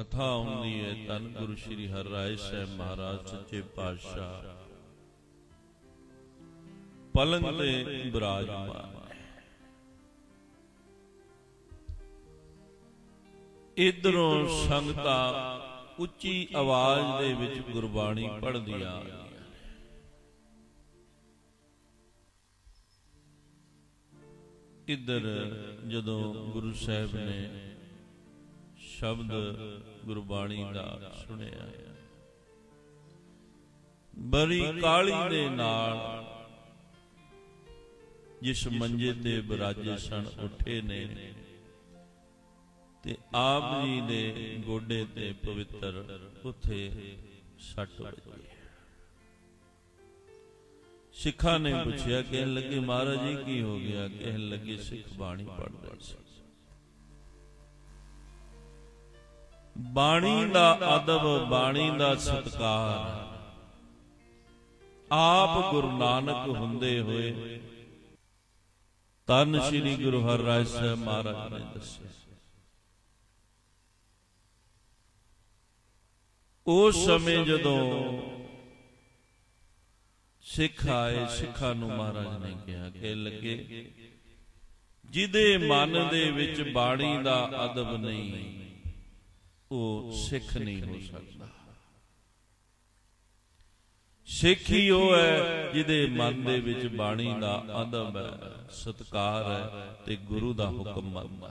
ਕਥਾ ਆਉਂਦੀ ਹੈ ਤਨ ਗੁਰੂ ਸ੍ਰੀ ਹਰਿ ਸਾਹਿਬ ਮਹਾਰਾਜ, ਸੱਚੇ ਪਾਤਸ਼ਾਹ। ਪਲੰਗ ਤੇ ਬਿਰਾਜਮਾਨ ਇਧਰੋਂ ਸੰਗਤਾਂ ਉੱਚੀ ਆਵਾਜ਼ ਦੇ ਵਿੱਚ ਗੁਰਬਾਣੀ ਪੜ੍ਹਦੀਆਂ ਆ ਰਹੀਆਂ ਜਦੋਂ ਗੁਰੂ ਸਾਹਿਬ ਨੇ ਸ਼ਬਦ ਗੁਰਬਾਣੀ ਦਾ ਸੁਣਿਆ ਬੜੀ ਕਾਲੀ ਦੇ ਨਾਲ ਜਿਸ ਮੰਜੇ ਤੇ ਬਿਰਾਜੇ ਸਨ ਉੱਠੇ ਨੇ। ਤੇ ਆਪ ਜੀ ਦੇ ਗੋਡੇ ਤੇ ਪਵਿੱਤਰ ਉਥੇ ਸੱਟ ਵੱਜੀ। ਸਿੱਖਾਂ ਨੇ ਪੁੱਛਿਆ ਕਿ ਲੱਗੇ ਮਹਾਰਾਜ ਜੀ ਕੀ ਹੋ ਗਿਆ? ਕਹਿਣ ਲੱਗੇ ਸਿੱਖ ਬਾਣੀ ਪੜ੍ਹਦੇ ਸੀ ਬਾਣੀ ਦਾ ਅਦਬ, ਬਾਣੀ ਦਾ ਸਤਕਾਰ। ਆਪ ਗੁਰੂ ਨਾਨਕ ਹੁੰਦੇ ਹੋਏ ਤਨ ਸ੍ਰੀ ਗੁਰੂ ਹਰਿ ਸਾਹਿਬ ਮਹਾਰਾਜ ਨੇ ਦੱਸਿਆ। ਉਸ ਸਮੇਂ ਜਦੋਂ ਸਿੱਖ ਆਏ, ਸਿੱਖਾਂ ਨੂੰ ਮਹਾਰਾਜ ਨੇ ਕਿਹਾ ਕਿ ਲੱਗੇ, ਜਿਹਦੇ ਮਨ ਦੇ ਵਿੱਚ ਬਾਣੀ ਦਾ ਅਦਬ ਨਹੀਂ ਉਹ ਸਿੱਖ ਨਹੀਂ ਹੋ ਸਕਦਾ। ਸਿੱਖ ਹੀ ਉਹ ਹੈ ਜਿਹਦੇ ਮਨ ਦੇ ਵਿੱਚ ਬਾਣੀ ਦਾ ਅਦਬ ਹੈ। ਸਤਕਾਰ ਹੈ ਤੇ ਗੁਰੂ ਦਾ ਹੁਕਮ ਮੰਨਦਾ ਹੈ।